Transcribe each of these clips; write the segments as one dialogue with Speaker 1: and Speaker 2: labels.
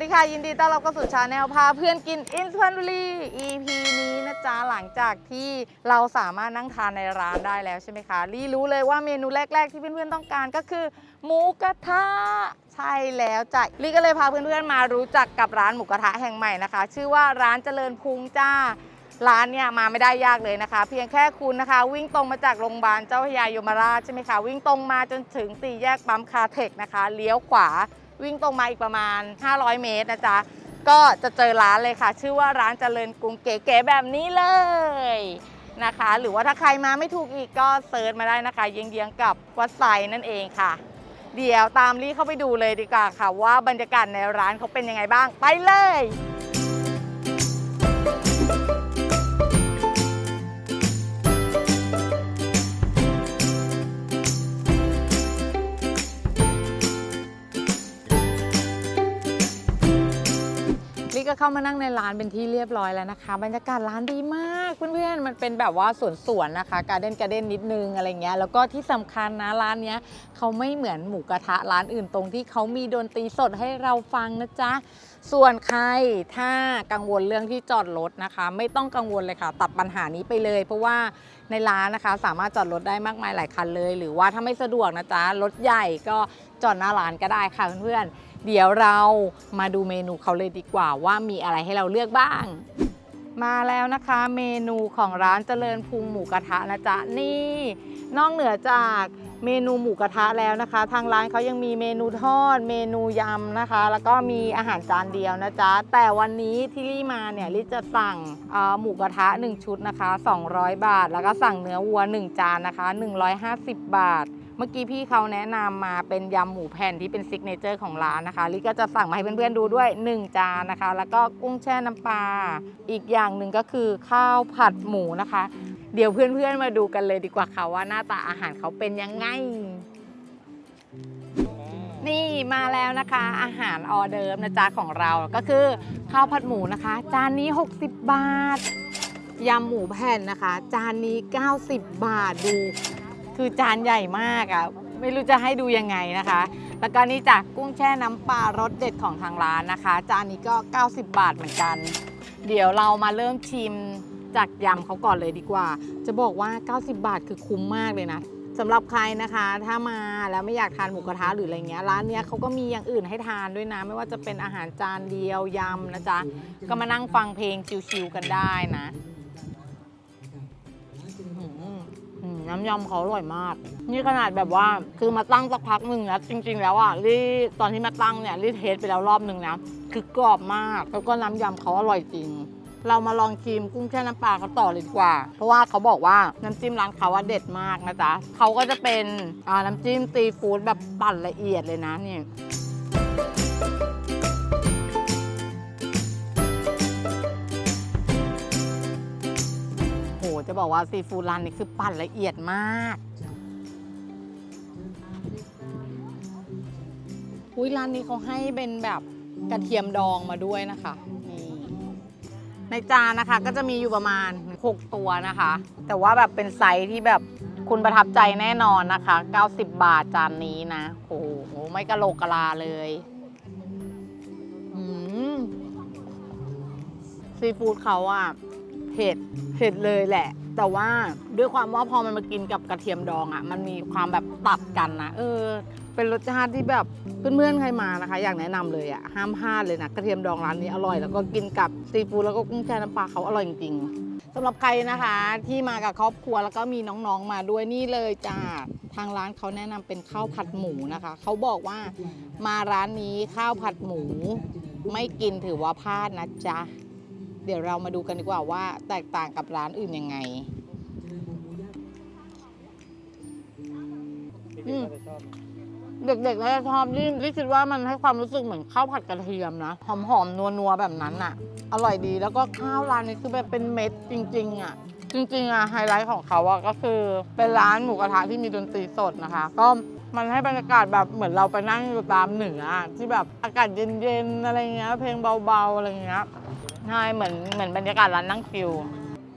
Speaker 1: วัสดีค่ะ ยินดีต้อนรับเข้าสู่ชาแนลพาเพื่อนกินอินส a นบุรี EP นี้นะจ๊ะ หลังจากที่เราสามารถนั่งทานในร้านได้แล้วใช่ไหมคะรีรู้เลยว่าเมนูแรก ๆ ที่เพื่อนๆต้องการก็คือ หมูกระทะใช่แล้วจ้ะลีก็เลยพาเพื่อนๆมารู้จักกับร้านหมูกระทะแห่งใหม่นะคะ ชื่อว่าร้านเจริญพุงจ้าร้านเนี่ยมาไม่ได้ยากเลยนะคะ เพียงแค่คุณนะคะ วิ่งตรงมาจากโรงพยาบาลเจ้าพระยายมราชใช่ไหมคะวิ่งตรงมาจนถึงสี่แยกปั๊มคาเทคนะคะเลี้ยวขวา วิ่งตรงมาอีกประมาณ 500 เมตรนะจ๊ะ ก็จะเจอร้านเลยค่ะ ชื่อว่าร้านเจริญกรุงเก๋ๆแบบนี้เลยนะคะ หรือว่าถ้าใครมาไม่ถูกอีกก็เซิร์ชมาได้นะคะเยียงๆกับวัดไซนั่นเองค่ะ เดี๋ยวตามลี่เข้าไปดูเลยดีกว่าค่ะ ว่าบรรยากาศในร้านเขาเป็นยังไงบ้างไปเลย เข้ามานั่งในร้านเป็นที่เรียบร้อยแล้วนะคะ บรรยากาศร้านดีมากเพื่อนๆมันเป็นแบบว่าสวนสวนๆนะคะการเด่นการเด้นนิดนึงอะไรเงี้ยแล้วก็ที่สำคัญนะร้านเนี้ยเขาไม่เหมือนหมูกระทะร้านอื่นตรงที่เขามีดนตรีสดให้เราฟังนะจ๊ะ ส่วนใครถ้ากังวลเรื่องที่จอดรถนะคะ ไม่ต้องกังวลเลยค่ะ ตัดปัญหานี้ไปเลย เพราะว่าในร้านนะคะ สามารถจอดรถได้มากมายหลายคันเลย หรือว่าถ้าไม่สะดวกนะจ๊ะรถใหญ่ก็จอดหน้าร้านก็ได้ค่ะเพื่อนๆเดี๋ยวเรามาดูเมนูเขาเลยดีกว่า ว่ามีอะไรให้เราเลือกบ้าง มาแล้วนะคะเมนูของร้านเจริญพุงหมูกระทะนะจ๊ะนี่ นอกเหนือจาก เมนูหมูกระทะแล้วนะคะ ทางร้านเขายังมีเมนูทอด เมนูยำนะคะ แล้วก็มีอาหารจานเดียวนะจ๊ะ แต่วันนี้ที่ลี่มาเนี่ยลี่จะสั่งหมูกระทะ 1 ชุดนะคะ 200 บาท แล้วก็สั่งเนื้อวัว 1 จานนะคะ 150 บาท เมื่อกี้พี่เขาแนะนำมาเป็นยำหมูแผ่นที่เป็นซิกเนเจอร์ของร้านนะคะลี่ก็จะสั่งมาให้เพื่อนๆดูด้วย 1 จานนะคะ แล้วก็กุ้งแช่น้ำปลาอีกอย่างหนึ่งก็คือข้าวผัดหมูนะคะ เดี๋ยวเพื่อนๆมาดูกันเลยดีกว่าค่ะว่าหน้าตาอาหารเขาเป็นยังไง นี่มาแล้วนะคะ อาหารออเดิร์ฟนะจ๊ะของเราก็คือข้าวผัดหมูนะคะ จานนี้ 60 บาทยำหมูแผ่นนะคะ จานนี้ 90 บาทดู คือจานใหญ่มากอะ่ะไม่รู้จะให้ดูยังไงนะคะ แล้วก็นี่จ้ะกุ้งแช่น้ำปลารสเด็ดของทางร้านนะคะ จานนี้ก็ 90 บาทเหมือนกัน เดี๋ยวเรามาเริ่มชิม จากยำเขาก่อนเลยดีกว่า จะบอกว่า 90 บาทคือคุ้มมากเลยนะสำหรับใครนะคะ ถ้ามาแล้วไม่อยากทานหมูกระทะหรืออะไรเงี้ยร้านเนี้ยเขาก็มีอย่างอื่นให้ทานด้วยนะ ไม่ว่าจะเป็นอาหารจานเดียวยำนะจ๊ะก็มานั่งฟังเพลงชิวๆกันได้นะน้ำยำเขาอร่อยมาก นี่ขนาดแบบว่าคือมาตั้งสักพักหนึ่งแล้วจริง ๆ แล้วอะรีตอนที่มาตั้งเนี่ยรีเทสไปแล้วรอบหนึ่งนะคือกรอบมากแล้วก็น้ำยำเขาอร่อยจริง เรามาลองชิมกุ้งแช่น้ำปลาเขาต่อเลยดีกว่า เพราะว่าเขาบอกว่าน้ำจิ้มร้านเขาว่าเด็ดมากนะจ๊ะเขาก็จะเป็นน้ำจิ้มซีฟู้ดแบบปั่นละเอียดเลยนะนี่โหจะบอกว่าซีฟู้ดร้านนี้คือปั่นละเอียดมากอุ้ยร้านนี้เขาให้เป็นแบบกระเทียมดองมาด้วยนะคะ ในจานนะคะก็จะมีอยู่ประมาณ 6 ตัวนะคะ แต่ว่าแบบเป็นไซส์ที่แบบคุณประทับใจแน่นอนนะคะ 90 บาทจานนี้นะ โอ้โห ไม่กะโหลกกะลาเลยซีฟู้ดเขาอะเผ็ดเผ็ดเลยแหละ แต่ว่าด้วยความว่าพอมันมากินกับกระเทียมดองอะมันมีความแบบตัดกันนะเออ เป็นรสชาติที่แบบเพื่อนๆใครมานะคะ อยากแนะนำเลยอะห้ามพลาดเลยนะกระเทียมดองร้านนี้อร่อยแล้วก็กินกับซีฟู้ดแล้วก็กุ้งแช่น้ำปลาเขาอร่อยจริงๆสำหรับใครนะคะ ที่มากับครอบครัวแล้วก็มีน้องๆมาด้วยนี่เลยจ้าทางร้านเขาแนะนำเป็นข้าวผัดหมูนะคะเขาบอกว่ามาร้านนี้ข้าวผัดหมู ไม่กินถือว่าพลาดนะจ๊ะเดี๋ยวเรามาดูกันดีกว่าว่า แตกต่างกับร้านอื่นยังไงอืม เด็กๆน่าจะชอบนี่นี่คิดว่ามันให้ความรู้สึกเหมือนข้าวผัดกระเทียมนะ หอมๆ นัวๆ แบบนั้นอะ อร่อยดีแล้วก็ข้าวร้านนี้คือแบบเป็นเม็ดจริง ๆ อะ จริง ๆ อะ ไฮไลท์ของเขาอะก็คือเป็นร้านหมูกระทะที่มีดนตรีสดนะคะ ก็มันให้บรรยากาศแบบเหมือนเราไปนั่งอยู่ตามเหนือที่แบบอากาศเย็นๆอะไรเงี้ยเพลงเบาๆอะไรเงี้ยใช่เหมือนเหมือนบรรยากาศร้านนั่งฟิว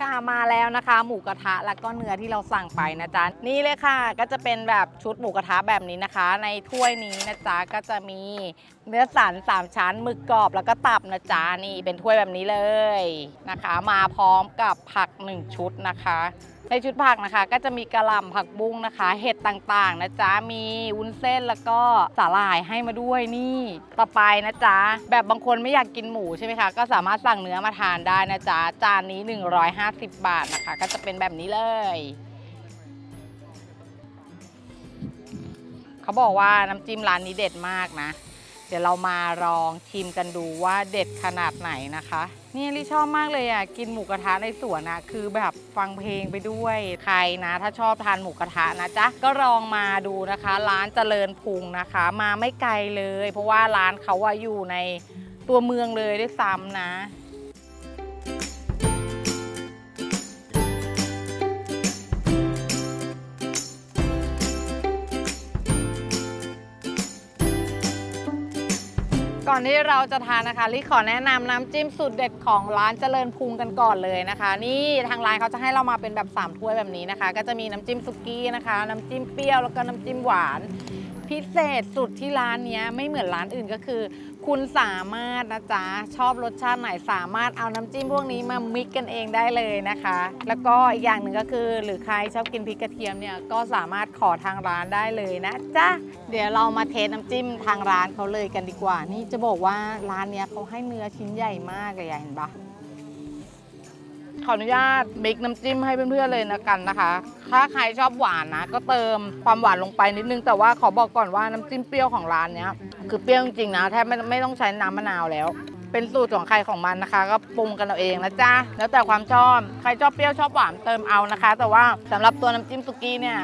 Speaker 1: ค่ะมาแล้วนะคะ หมูกระทะแล้วก็เนื้อที่เราสั่งไปนะจ๊ะนี่เลยค่ะ ก็จะเป็นแบบชุดหมูกระทะแบบนี้นะคะ ในถ้วยนี้นะจ๊ะก็จะมีเนื้อสันสามชั้นหมึกกรอบแล้วก็ตับนะจ๊ะนี่เป็นถ้วยแบบนี้เลยนะคะ มาพร้อมกับผักหนึ่งชุดนะคะ ในชุดผักนะคะ ก็จะมีกระหล่ำผักบุ้งนะคะ เห็ดต่างๆนะจ๊ะมีวุ้นเส้นแล้วก็สาหร่ายให้มาด้วยนี่ต่อไปนะจ๊ะแบบบางคนไม่อยากกินหมูใช่ไหมคะก็สามารถสั่งเนื้อมาทานได้นะจ๊ะจานนี้ 150 บาทนะคะ ก็จะเป็นแบบนี้เลยเขาบอกว่าน้ำจิ้มร้านนี้เด็ดมากนะ เดี๋ยวเรามาลองชิมกันดูว่าเด็ดขนาดไหนนะคะ นี่ลิชอบมากเลยอะกินหมูกระทะในสวนอะคือแบบฟังเพลงไปด้วยใครนะ ถ้าชอบทานหมูกระทะนะจ๊ะก็ลองมาดูนะคะ ร้านเจริญพุงนะคะ มาไม่ไกลเลย เพราะว่าร้านเขาว่าอยู่ในตัวเมืองเลยด้วยซ้ำนะ ที่เราจะทานนะคะลิขอแนะนำน้ำจิ้มสูตรเด็ดของร้านเจริญพุงกันก่อนเลยนะคะ นี่ทางร้านเขาจะให้เรามาเป็นแบบ3ถ้วยแบบนี้นะคะ ก็จะมีน้ำจิ้มสุกี้นะคะ น้ำจิ้มเปรี้ยวแล้วก็น้ำจิ้มหวาน พิเศษสุดที่ร้านเนี้ยไม่เหมือนร้านอื่นก็คือ คุณสามารถนะจ๊ะ ชอบรสชาติไหนสามารถเอาน้ำจิ้มพวกนี้มามิกกันเองได้เลยนะคะ แล้วก็อีกอย่างหนึ่งก็คือ หรือใครชอบกินพริกกระเทียมเนี่ยก็สามารถขอทางร้านได้เลยนะจ๊ะ เดี๋ยวเรามาเทสน้ำจิ้มทางร้านเขาเลยกันดีกว่า นี่จะบอกว่าร้านเนี้ยเขาให้เนื้อชิ้นใหญ่มากเลยอะเห็นปะ ขออนุญาตมิกน้ำจิ้มให้เพื่อนๆเลยนะกันนะคะ ถ้าใครชอบหวานนะก็เติมความหวานลงไปนิดนึง แต่ว่าขอบอกก่อนว่าน้ำจิ้มเปรี้ยวของร้านเนี้ยคือเปรี้ยวจริงๆนะแทบไม่ไม่ต้องใช้น้ำมะนาวแล้ว เป็นสูตรของใครของมันนะคะ ก็ปรุงกันเอาเองนะจ๊ะแล้วแต่ความชอบใครชอบเปรี้ยวชอบหวานเติมเอานะคะ แต่ว่าสำหรับตัวน้ำจิ้มสุกี้เนี่ย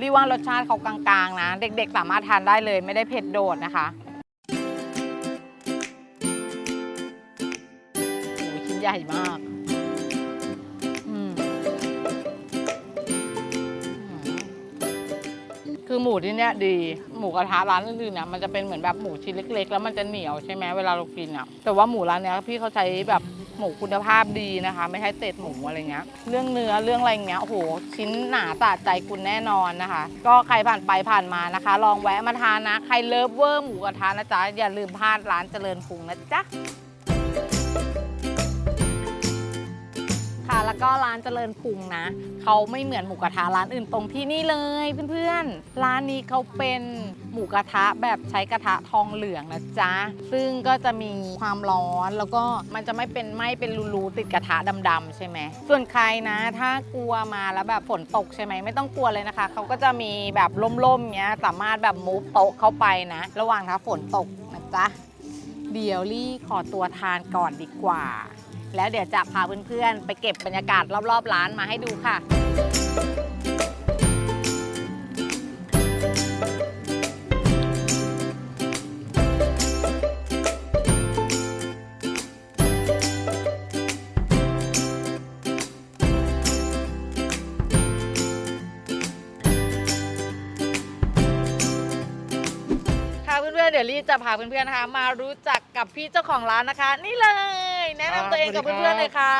Speaker 1: รีว่ารสชาติเขากลางๆนะ เด็กๆ สามารถทานได้เลยไม่ได้เผ็ดโดดนะคะโอ้ชิ้นใหญ่มาก คือหมูที่เนี้ยดี หมูกระทะร้านอื่นๆเนี่ยมันจะเป็นเหมือนแบบหมูชิ้นเล็ก ๆ แล้วมันจะเหนียวใช่ไหมเวลาเรากินอะ แต่ว่าหมูร้านเนี้ยพี่เขาใช้แบบหมูคุณภาพดีนะคะ ไม่ใช่เศษหมูอะไรเงี้ย เรื่องเนื้อเรื่องอะไรเงี้ยโอ้โหชิ้นหนาสะใจคุณแน่นอนนะคะ ก็ใครผ่านไปผ่านมานะคะ ลองแวะมาทานนะ ใครเลิฟเวอร์หมูกระทะนะจ๊ะอย่าลืมพลาดร้านเจริญพุงนะจ๊ะ แล้วก็ร้านเจริญพุงนะเขาไม่เหมือนหมูกระทะร้านอื่นตรงที่นี่เลยเพื่อนๆ ร้านนี้เขาเป็นหมูกระทะแบบใช้กระทะทองเหลืองนะจ๊ะ ซึ่งก็จะมีความร้อนแล้วก็มันจะไม่เป็นไหม้เป็นรูๆติดกระทะดำๆใช่ไหม ส่วนใครนะ ถ้ากลัวมาแล้วแบบฝนตกใช่ไหมไม่ต้องกลัวเลยนะคะ เขาก็จะมีแบบล่มๆเงี้ยสามารถแบบมูฟโต๊ะเข้าไปนะ ระหว่างถ้าฝนตกนะจ๊ะ เดี๋ยวลี่ขอตัวทานก่อนดีกว่า แล้วเดี๋ยวจะพาเพื่อนๆ ไปเก็บบรรยากาศรอบๆ ร้านมาให้ดูค่ะ ค่ะเพื่อนๆ เดี๋ยวลี่จะพาเพื่อนๆ นะคะ มารู้จักกับพี่เจ้าของร้านนะคะ นี่เลย แนะนำตัวเองกับ
Speaker 2: สวัสดีครับ
Speaker 1: เพื่อนๆเลยค่ะ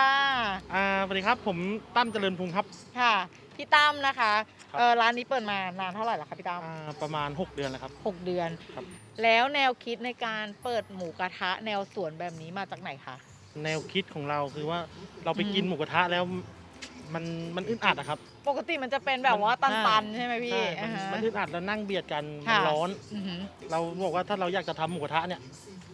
Speaker 2: อ่าสวัสดีครับ ผมตั้มเจริญพุงครับ
Speaker 1: ค่ะ พี่ตั้มนะคะ
Speaker 2: ครับ
Speaker 1: เออร้านนี้เปิดมานานเท่าไหร่แล้วคะพี่ตั้ม
Speaker 2: อ่าประมาณ 6 เดือนแล้วครับ
Speaker 1: หกเดือน
Speaker 2: ครับ
Speaker 1: แล้วแนวคิดในการเปิดหมูกระทะแนวสวนแบบนี้มาจากไหนคะ
Speaker 2: แนวคิดของเราคือว่าเราไปกิน
Speaker 1: อืม
Speaker 2: หมูกระทะแล้ว มันมันอึดอัดอะครับ
Speaker 1: ปกติมันจะเป็นแบบว่าตันๆใช่ไหมพี่
Speaker 2: ใช่มัน
Speaker 1: อ่าฮะ
Speaker 2: มันอึดอัดแล้วนั่งเบียดกันมัน
Speaker 1: ค่ะ
Speaker 2: ร้อน
Speaker 1: อือหือ
Speaker 2: เราบอกว่าถ้าเราอยากจะทำหมูกระทะเนี่ย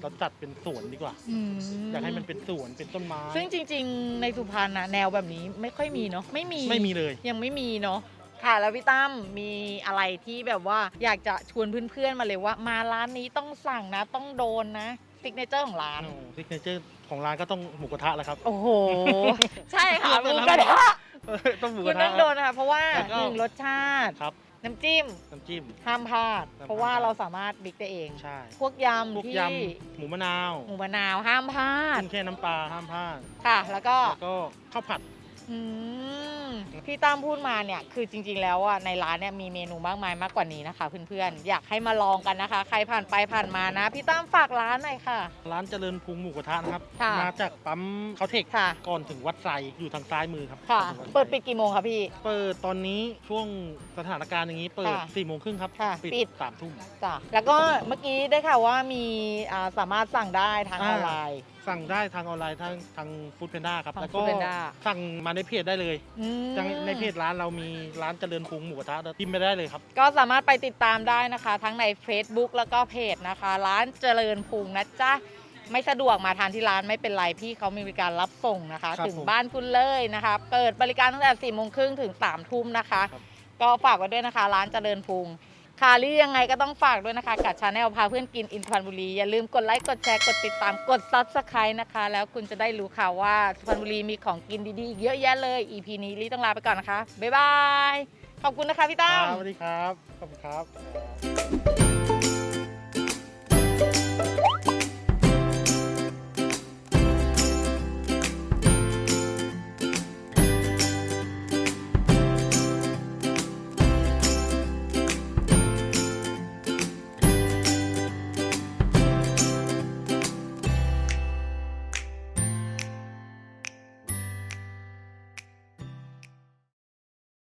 Speaker 2: เราจัดเป็นสวนดีกว่า
Speaker 1: อืม
Speaker 2: อยากให้มันเป็นสวนเป็นต้นไม้
Speaker 1: ซึ่งจริง ๆ ในสุพรรณนะแนวแบบนี้ไม่ค่อยมีเนาะไม่มี
Speaker 2: ไม่มีเลย
Speaker 1: ยังไม่มีเนาะ ค่ะแล้วพี่ตั้มมีอะไรที่แบบว่าอยากจะชวนเพื่อนๆมาเลยว่า มาร้านนี้ต้องสั่งนะ ต้องโดนนะซิกเนเจอร์ของร้าน
Speaker 2: ซิกเนเจอร์ของร้านก็ต้องหมูกระทะแหละครับ
Speaker 1: โอ้โห ใช่ค่ะ
Speaker 2: เปิ
Speaker 1: ห
Speaker 2: ด
Speaker 1: มู
Speaker 2: ร้าน
Speaker 1: กระทะ
Speaker 2: ต้องหมู
Speaker 1: คุ
Speaker 2: ก
Speaker 1: ณ
Speaker 2: ระทะ
Speaker 1: ต้องโดนนะคะเพราะว่า
Speaker 2: แล้วก็
Speaker 1: หนึ่งรสชาติ
Speaker 2: ครับ
Speaker 1: น้ำจิ้ม
Speaker 2: น้ำจิ้ม
Speaker 1: ห้ามพลาด
Speaker 2: ห้ามพลาด
Speaker 1: เพราะว่าเราสามารถบิ๊กได้เอง
Speaker 2: ใช่
Speaker 1: พวกยำ
Speaker 2: พวก
Speaker 1: ที่
Speaker 2: ยำหมูมะนาว
Speaker 1: หมูมะนาวห้ามพลาด
Speaker 2: ขึ้นแค่น้ำปลาห้ามพลาด
Speaker 1: ค่ะ แล้วก็
Speaker 2: แล้วก็ข้าวผัด
Speaker 1: อืมม พี่ตั้มพูดมาเนี่ยคือจริง ๆ แล้วอะในร้านเนี่ยมีเมนูมากมายมากกว่านี้นะคะ เพื่อนๆอยากให้มาลองกันนะคะ ใครผ่านไปผ่านมานะ พี่ตั้มฝากร้านหน่อยค่ะ
Speaker 2: ร้านเจริญพุงหมูกระทะนะครับ
Speaker 1: ค่ะ
Speaker 2: มาจากปั๊มเขาเทค
Speaker 1: ค่ะ
Speaker 2: ก่อนถึงวัดไซอยู่ทางซ้ายมือครับ
Speaker 1: ค่ะ
Speaker 2: ก่อนถึงวัไซ
Speaker 1: เปิดปิดกี่โมงคะพี่
Speaker 2: เปิดตอนนี้ช่วงสถานการณ์อย่างนี้เปิด
Speaker 1: ค่ะ
Speaker 2: 4ี่โมงครึ่งครับ
Speaker 1: ค่ะปิ
Speaker 2: ปิ
Speaker 1: ด
Speaker 2: ดสามทุ่ม
Speaker 1: จ้ะแล้วก็เมื่อกี้ได้ข่าวว่ามีอ่าสามารถสั่งได้ทางออนไลน์
Speaker 2: สั่งได้ทางออนไลน์ทางทางฟู้ดเพนด้าครับ
Speaker 1: ทาง
Speaker 2: แล้วก็
Speaker 1: Foodpanda
Speaker 2: สั่งมาในเพจได้เลย
Speaker 1: อืม
Speaker 2: จังในเพจร้านเรามีร้านเจริญพุงหมูกระทะพิมพ์ไปได้เลยครับ
Speaker 1: ก็สามารถไปติดตามได้นะคะ ทั้งใน Facebook แล้วก็เพจนะคะ ร้านเจริญพุงนะจ๊ะ ไม่สะดวกมาทานที่ร้านไม่เป็นไร พี่เขามีบริการรับส่งนะคะ
Speaker 2: ครับ
Speaker 1: ถึง
Speaker 2: ผม
Speaker 1: บ้านคุณเลยนะคะ เปิดบริการตั้งแต่4ี่โมงครึ่งถึง3ามทุ่มนะคะ
Speaker 2: ครับ
Speaker 1: ก็ฝากไว้ด้วยนะคะ ร้านเจริญพุง ค่ะหรือยังไงก็ต้องฝากด้วยนะคะ กับชาแนลพาเพื่อนกินอินทรบุรี อย่าลืมกดไลค์ กดแชร์ กดติดตาม กดซับสไครต์นะคะ แล้วคุณจะได้รู้ข่าวว่าสุพรรณบุรีมีของกินดีๆอีกเยอะแยะเลย EP นี้ลีต้องลาไปก่อนนะคะ บ๊ายบาย ขอบคุณนะคะพี่ตั้ม
Speaker 2: สวัสดีครับ ขอบคุณครับ